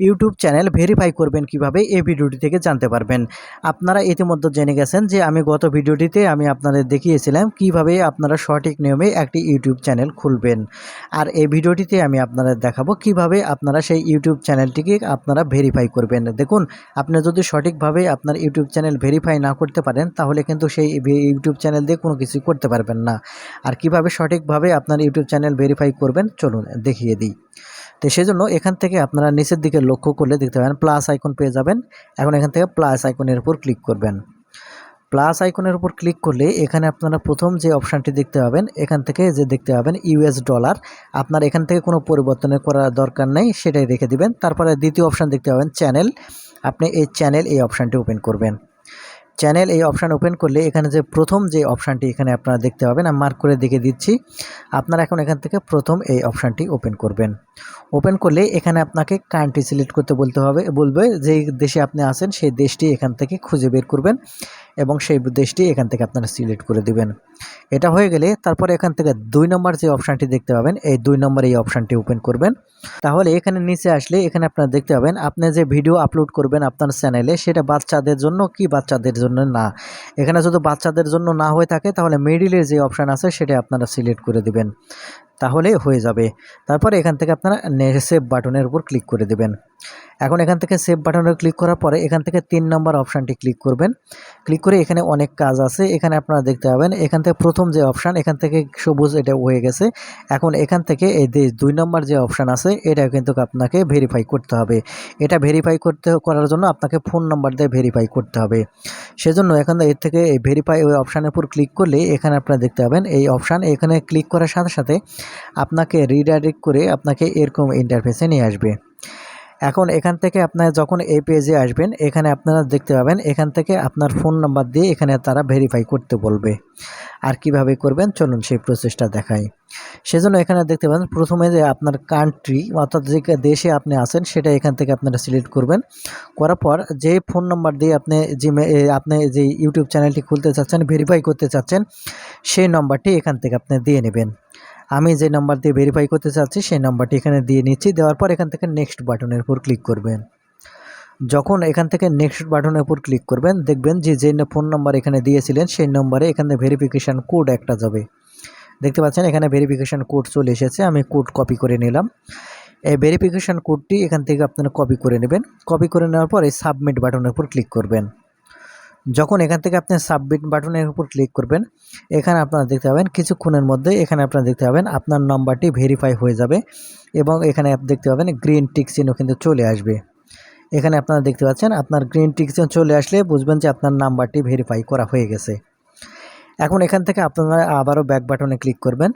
YouTube channel verify করবেন কীভাবে এই ভিডিওটি থেকে জানতে পারবেন। আপনারা ইতিমধ্যে জেনে গেছেন যে আমি গত ভিডিওটিতে আমি আপনাদের দেখিয়েছিলাম কীভাবে আপনারা সঠিক নিয়মে একটি ইউটিউব চ্যানেল খুলবেন। আর এই ভিডিওটিতে আমি আপনাদের দেখাবো কীভাবে আপনারা সেই ইউটিউব চ্যানেলটিকে আপনারা ভেরিফাই করবেন। দেখুন, আপনি যদি সঠিকভাবে আপনার ইউটিউব চ্যানেল ভেরিফাই না করতে পারেন, তাহলে কিন্তু সেই ইউটিউব চ্যানেল দিয়ে কোনো কিছু করতে পারবেন না। আর কীভাবে সঠিকভাবে আপনার ইউটিউব চ্যানেল ভেরিফাই করবেন, চলুন দেখিয়ে দিই। তো সেই জন্য এখান থেকে আপনারা নিচের দিকে লক্ষ্য করলে দেখতে পাবেন প্লাস আইকন পেয়ে যাবেন। এখন এখান থেকে প্লাস আইকনের উপর ক্লিক করবেন। প্লাস আইকনের উপর ক্লিক করলে এখানে আপনারা প্রথম যে অপশানটি দেখতে পাবেন, এখান থেকে যে দেখতে পাবেন ইউএস ডলার আপনার এখান থেকে কোনো পরিবর্তনের করার দরকার নেই, সেটাই রেখে দিবেন। তারপরে দ্বিতীয় অপশান দেখতে পাবেন চ্যানেল আপনি এই চ্যানেল এই অপশানটি ওপেন করবেন। চ্যানেল এই অপশান ওপেন করলে এখানে যে প্রথম যে অপশানটি এখানে আপনারা দেখতে পাবেন, আমি মার্ক করে দেখে দিচ্ছি। আপনারা এখন এখান থেকে প্রথম এই অপশানটি ওপেন করবেন। ওপেন করলে এখানে আপনাকে কান্ট্রি সিলেক্ট করতে বলতে হবে। বলবে যে দেশে আপনি আছেন, সেই দেশটি এখান থেকে খুঁজে বের করবেন এবং সেই দেশটি এখান থেকে আপনারা সিলেক্ট করে দিবেন। এটা হয়ে গেলে তারপরে এখান থেকে দুই নম্বর যে অপশানটি দেখতে পাবেন, এই দুই নম্বর এই অপশানটি ওপেন করবেন। তাহলে এখানে নিচে আসলে এখানে আপনারা দেখতে পাবেন, আপনি যে ভিডিও আপলোড করবেন আপনার চ্যানেলে সেটা বাচ্চাদের জন্য কি বাচ্চাদের জন্য না? এখানে যদি বাচ্চাদের জন্য না হয়ে থাকে, তাহলে মিডিলের যে অপশান আছে, সেটা আপনারা সিলেক্ট করে দিবেন। তাহলে হয়ে যাবে। তারপর এখান থেকে আপনারা সেভ বাটনের উপর ক্লিক করে দেবেন। এখন এখান থেকে সেভ বাটনে ক্লিক করার পরে এখান থেকে তিন নম্বর অপশানটি ক্লিক করবেন। ক্লিক করে এখানে অনেক কাজ আছে। এখানে আপনারা দেখতে পাবেন, এখান থেকে প্রথম যে অপশান এখান থেকে সবুজ এটা হয়ে গেছে। এখন এখান থেকে এই দুই নম্বর যে অপশান আছে এটা কিন্তু আপনাকে ভেরিফাই করতে হবে। এটা ভেরিফাই করতে, করার জন্য আপনাকে ফোন নাম্বার দিয়ে ভেরিফাই করতে হবে। সেজন্য এখান এর থেকে এই ভেরিফাই ওই অপশানের উপর ক্লিক করলে এখানে আপনারা দেখতে পাবেন, এই অপশান এখানে ক্লিক করার সাথে সাথে আপনাকে রিডাইরেক্ট করে আপনাকে এরকম ইন্টারফেসে নিয়ে আসবে। এখন এখান থেকে আপনার যখন এই পেজে আসবেন, এখানে আপনারা দেখতে পাবেন, এখান থেকে আপনার ফোন নাম্বার দিয়ে এখানে তারা ভেরিফাই করতে বলবে। আর কীভাবে করবেন? চলুন সেই প্রসেসটা দেখাই। সেজন্য এখানে দেখতে পাবেন প্রথমে যে আপনার কান্ট্রি অর্থাৎ যে দেশে আপনি আছেন, সেটা এখান থেকে আপনারা সিলেক্ট করবেন। করার পর যে ফোন নাম্বার দিয়ে আপনি জিমে আপনি যে ইউটিউব চ্যানেলটি খুলতে চাচ্ছেন ভেরিফাই করতে চাচ্ছেন, সেই নাম্বারটি এখান থেকে আপনি দিয়ে নেবেন। আমি যে নাম্বার দিয়ে ভেরিফাই করতে চাচ্ছি, সেই নাম্বারটি এখানে দিয়ে নিচ্ছি। দেওয়ার পর এখান থেকে নেক্সট বাটনের উপর ক্লিক করবেন। যখন এখান থেকে নেক্সট বাটনের উপর ক্লিক করবেন, দেখবেন যে যে ফোন নাম্বার এখানে দিয়েছিলেন, সেই নম্বরে এখানে ভেরিফিকেশান কোড একটা যাবে। দেখতে পাচ্ছেন, এখানে ভেরিফিকেশান কোড চলে এসেছে, আমি কোড কপি করে নিলাম। এই ভেরিফিকেশান কোডটি এখান থেকে আপনারা কপি করে নেবেন। কপি করে নেওয়ার পর এই সাবমিট বাটনের উপর ক্লিক করবেন। যখন এখান থেকে আপনি সাবমিট বাটনের উপর ক্লিক করবেন, এখানে আপনারা দেখতে পাবেন কিছুক্ষণের মধ্যে এখানে আপনারা দেখতে পাবেন আপনার নাম্বারটি ভেরিফাই হয়ে যাবে এবং এখানে দেখতে পাবেন গ্রিন টিক চিহ্ন কিন্তু চলে আসবে। এখানে আপনারা দেখতে পাচ্ছেন আপনার গ্রিন টিক চিহ্ন চলে আসলে বুঝবেন যে আপনার নাম্বারটি ভেরিফাই করা হয়ে গেছে। এখন এখান থেকে আপনারা আবারও ব্যাক বাটনে ক্লিক করবেন।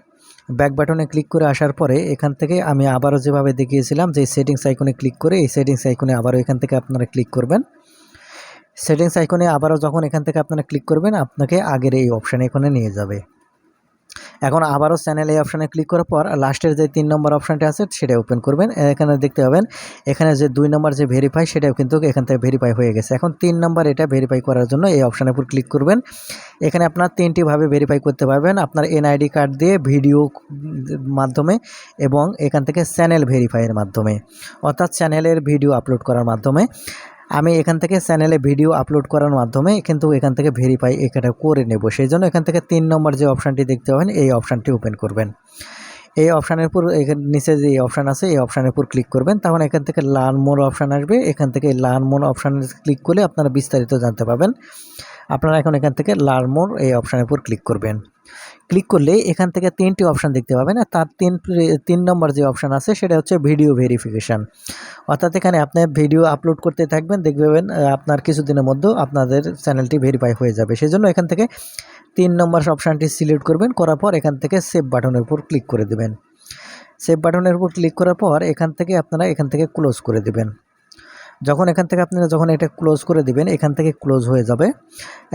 ব্যাক বাটনে ক্লিক করে আসার পরে এখান থেকে আমি আবারও যেভাবে দেখিয়েছিলাম যে সেটিংস আইকনে ক্লিক করে এই সেটিংস আইকনে আবারও এখান থেকে আপনারা ক্লিক করবেন। সেটিংস আইকনে আবারও যখন এখান থেকে আপনারা ক্লিক করবেন, আপনাকে আগের এই অপশানে এখানে নিয়ে যাবে। এখন আবারও চ্যানেল এই অপশানে ক্লিক করার পর, লাস্টের যে তিন নম্বর অপশানটি আছে, সেটা ওপেন করবেন। এখানে দেখতে পাবেন, এখানে যে দুই নম্বর যে ভেরিফাই সেটাও কিন্তু এখান থেকে ভেরিফাই হয়ে গেছে। এখন তিন নম্বর এটা ভেরিফাই করার জন্য এই অপশানের উপর ক্লিক করবেন। এখানে আপনার তিনটিভাবে ভেরিফাই করতে পারবেন। আপনার এনআইডি কার্ড দিয়ে ভিডিও মাধ্যমে এবং এখান থেকে চ্যানেল ভেরিফাইয়ের মাধ্যমে। অর্থাৎ চ্যানেলের ভিডিও আপলোড করার মাধ্যমে। আমি এখান থেকে চ্যানেলে ভিডিও আপলোড করার মাধ্যমে কিন্তু এখান থেকে ভেরিফাই এটা করে নেব। সেই জন্য এখান থেকে তিন নম্বর যে অপশানটি দেখতে পাবেন, এই অপশানটি ওপেন করবেন। এই অপশানের উপর এখানে নিচে যে অপশান আছে, এই অপশানের উপর ক্লিক করবেন। তখন এখান থেকে লার্ন মোর অপশান আসবে। এখান থেকে লার্ন মোর অপশানে ক্লিক করলে আপনারা বিস্তারিত জানতে পাবেন আপনারা এখন এখান থেকে লার্ন মোর এই অপশানের উপর ক্লিক করবেন। ক্লিক করলে এখান থেকে তিনটি অপশান দেখতে পাবেন। তার তিন তিন নম্বর যে অপশান আছে, সেটা হচ্ছে ভিডিও ভেরিফিকেশান অর্থাৎ এখানে আপনি ভিডিও আপলোড করতে থাকবেন, দেখবেন আপনার কিছুদিনের মধ্যে আপনাদের চ্যানেলটি ভেরিফাই হয়ে যাবে। সেই জন্য এখান থেকে তিন নম্বর অপশানটি সিলেক্ট করবেন, করার পর এখান থেকে সেভ বাটনের উপর ক্লিক করে দেবেন। সেভ বাটনের উপর ক্লিক করার পর এখান থেকে আপনারা এখান থেকে ক্লোজ করে দেবেন। যখন এখান থেকে আপনারা যখন এটা ক্লোজ করে দিবেন, এখান থেকে ক্লোজ হয়ে যাবে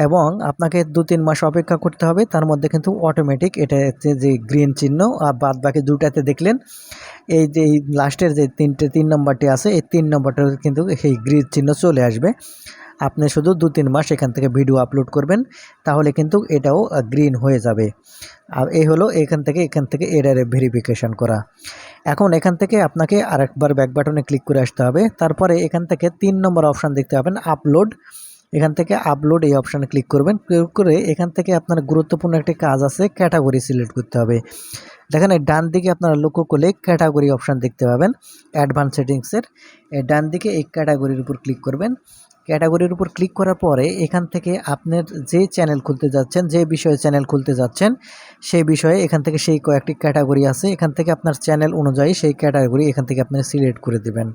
এবং আপনাকে দু তিন মাস অপেক্ষা করতে হবে। তার মধ্যে কিন্তু অটোমেটিক এটা যে গ্রিন চিহ্ন, আর বাদ বাকি দুটাতে দেখলেন, এই যে লাস্টের যে তিনটে, তিন নম্বরটি আছে, এই তিন নম্বরটা কিন্তু সেই গ্রিন চিহ্ন চলে আসবে। আপনি শুধু দু তিন মাস এখান থেকে ভিডিও আপলোড করবেন, তাহলে কিন্তু এটাও গ্রিন হয়ে যাবে। আর এই হলো এখান থেকে এখান থেকে এরারে ভেরিফিকেশন করা। এখন এখান থেকে আপনাকে আরেকবার ব্যাক বাটনে ক্লিক করে আসতে হবে। তারপরে এখান থেকে তিন নম্বর অপশান দেখতে পাবেন আপলোড এখান থেকে আপলোড এই অপশানে ক্লিক করবেন। ক্লিক করে এখান থেকে আপনার গুরুত্বপূর্ণ একটি কাজ আছে ক্যাটাগরি সিলেক্ট করতে হবে। দেখেন, এই ডান দিকে আপনারা লক্ষ্য করলে ক্যাটাগরি অপশান দেখতে পাবেন অ্যাডভান্স সেটিংসের ডান দিকে এই ক্যাটাগরির উপর ক্লিক করবেন। ক্যাটাগরির উপর ক্লিক করার পরে এখান থেকে আপনার যে চ্যানেল খুলতে যাচ্ছেন, যে বিষয়ে চ্যানেল খুলতে যাচ্ছেন, সেই বিষয়ে এখান থেকে সেই কয়েকটি ক্যাটাগরি আছে। এখান থেকে আপনার চ্যানেল অনুযায়ী সেই ক্যাটাগরি এখান থেকে আপনি সিলেক্ট করে দেবেন।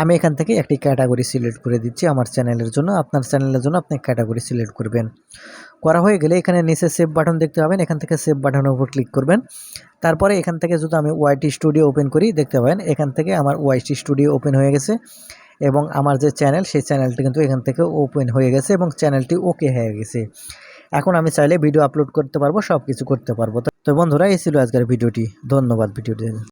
আমি এখান থেকে একটি ক্যাটাগরি সিলেক্ট করে দিচ্ছি আমার চ্যানেলের জন্য। আপনার চ্যানেলের জন্য আপনি ক্যাটাগরি সিলেক্ট করবেন। করা হয়ে গেলে এখানে নিচে সেভ বাটন দেখতে পাবেন। এখান থেকে সেভ বাটনের উপর ক্লিক করবেন। তারপরে এখান থেকে যদি আমি ওয়াইটি স্টুডিও ওপেন করি, দেখতে পাবেন এখান থেকে আমার ওয়াইটি স্টুডিও ওপেন হয়ে গেছে। এবং আমার যে চ্যানেল, সেই চ্যানেলটি কিন্তু এখান থেকে ওপেন হয়ে গেছে এবং চ্যানেলটি ওকে হয়ে গেছে। এখন আমি চাইলে ভিডিও আপলোড করতে পারব সব কিছু করতে পারব। তো বন্ধুরা, এই ছিল আজকের ভিডিওটি ধন্যবাদ ভিডিওটি